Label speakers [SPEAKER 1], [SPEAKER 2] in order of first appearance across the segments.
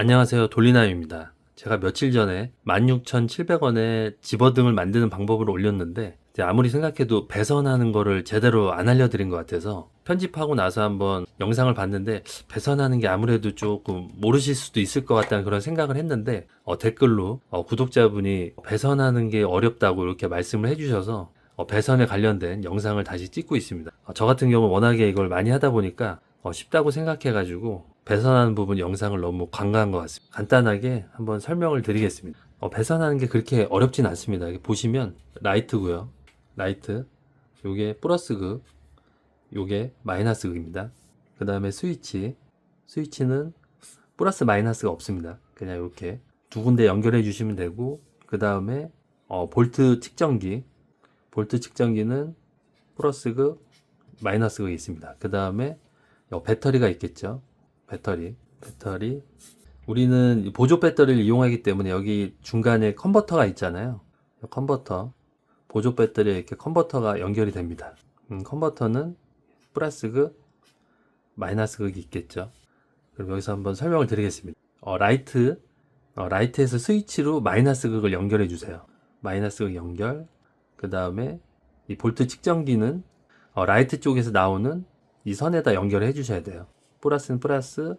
[SPEAKER 1] 안녕하세요. 돌리나입니다. 제가 며칠 전에 16,700원에 집어등을 만드는 방법을 올렸는데 아무리 생각해도 배선하는 거를 제대로 안 알려드린 것 같아서 편집하고 나서 한번 영상을 봤는데 배선하는 게 아무래도 조금 모르실 수도 있을 것 같다는 그런 생각을 했는데 어, 댓글로 어, 구독자분이 배선하는 게 어렵다고 이렇게 말씀을 해주셔서 어, 배선에 관련된 영상을 다시 찍고 있습니다. 어, 저 같은 경우 워낙에 이걸 많이 하다 보니까 어, 쉽다고 생각해가지고 배선하는 부분 영상을 너무 관과한 것 같습니다. 간단하게 한번 설명을 드리겠습니다. 어, 배선하는 게 그렇게 어렵진 않습니다. 보시면 라이트고요. 라이트. 요게 플러스 극. 요게 마이너스 극입니다. 그 다음에 스위치. 스위치는 플러스 마이너스가 없습니다. 그냥 이렇게 두 군데 연결해 주시면 되고 그 다음에 어, 볼트 측정기. 볼트 측정기는 플러스 극, 마이너스 극이 있습니다. 그 다음에 배터리가 있겠죠. 배터리, 배터리. 우리는 보조 배터리를 이용하기 때문에 여기 중간에 컨버터가 있잖아요. 컨버터, 보조 배터리에 이렇게 컨버터가 연결이 됩니다. 음, 컨버터는 플러스 극, 마이너스 극이 있겠죠. 그럼 여기서 한번 설명을 드리겠습니다. 어, 라이트, 어, 라이트에서 스위치로 마이너스 극을 연결해 주세요. 마이너스 극 연결. 그 다음에 이 볼트 측정기는 어, 라이트 쪽에서 나오는 이 선에다 연결해 주셔야 돼요. 플러스는 플러스,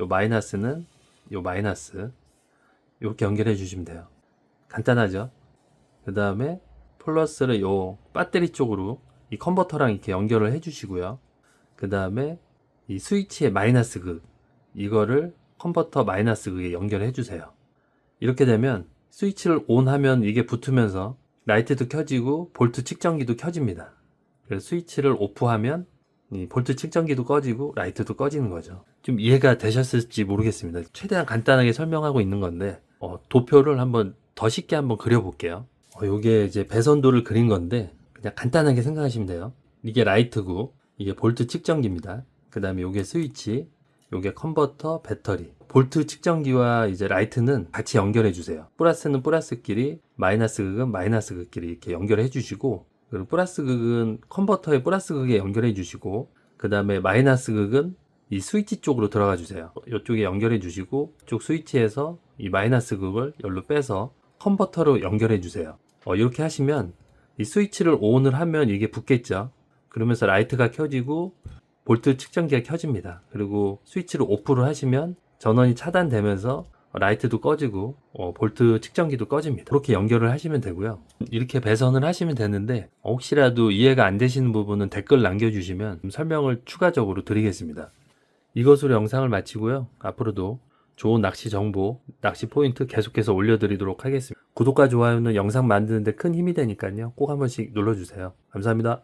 [SPEAKER 1] 요 마이너스는 요 마이너스. 이렇게 연결해 주시면 돼요. 간단하죠? 그 다음에 플러스를 요 배터리 쪽으로 이 컨버터랑 이렇게 연결을 해 주시고요. 그 다음에 이 스위치의 마이너스 극, 이거를 컨버터 마이너스 극에 연결해 주세요. 이렇게 되면 스위치를 온 하면 이게 붙으면서 라이트도 켜지고 볼트 측정기도 켜집니다. 그래서 스위치를 오프하면 이 볼트 측정기도 꺼지고 라이트도 꺼지는 거죠. 좀 이해가 되셨을지 모르겠습니다. 최대한 간단하게 설명하고 있는 건데 어, 도표를 한번 더 쉽게 한번 그려볼게요. 어, 요게 이제 배선도를 그린 건데 그냥 간단하게 생각하시면 돼요. 이게 라이트고 이게 볼트 측정기입니다. 그 다음에 요게 스위치, 요게 컨버터, 배터리. 볼트 측정기와 이제 라이트는 같이 연결해 주세요. 플러스는 플러스끼리, 마이너스 극은 마이너스 극끼리 이렇게 연결해 주시고 그리고 플러스 극은 컨버터의 플러스 극에 연결해 주시고 그 다음에 마이너스 극은 이 스위치 쪽으로 들어가 주세요. 이쪽에 연결해 주시고 쪽 스위치에서 이 마이너스 극을 열로 빼서 컨버터로 연결해 주세요. 어, 이렇게 하시면 이 스위치를 ON을 하면 이게 붙겠죠. 그러면서 라이트가 켜지고 볼트 측정기가 켜집니다. 그리고 스위치를 오프를 하시면 전원이 차단되면서 라이트도 꺼지고 어, 볼트 측정기도 꺼집니다. 그렇게 연결을 하시면 되고요. 이렇게 배선을 하시면 되는데 어, 혹시라도 이해가 안 되시는 부분은 댓글 남겨주시면 설명을 추가적으로 드리겠습니다. 이것으로 영상을 마치고요. 앞으로도 좋은 낚시 정보, 낚시 포인트 계속해서 올려드리도록 하겠습니다. 구독과 좋아요는 영상 만드는데 큰 힘이 되니까요. 꼭 한 번씩 눌러주세요. 감사합니다.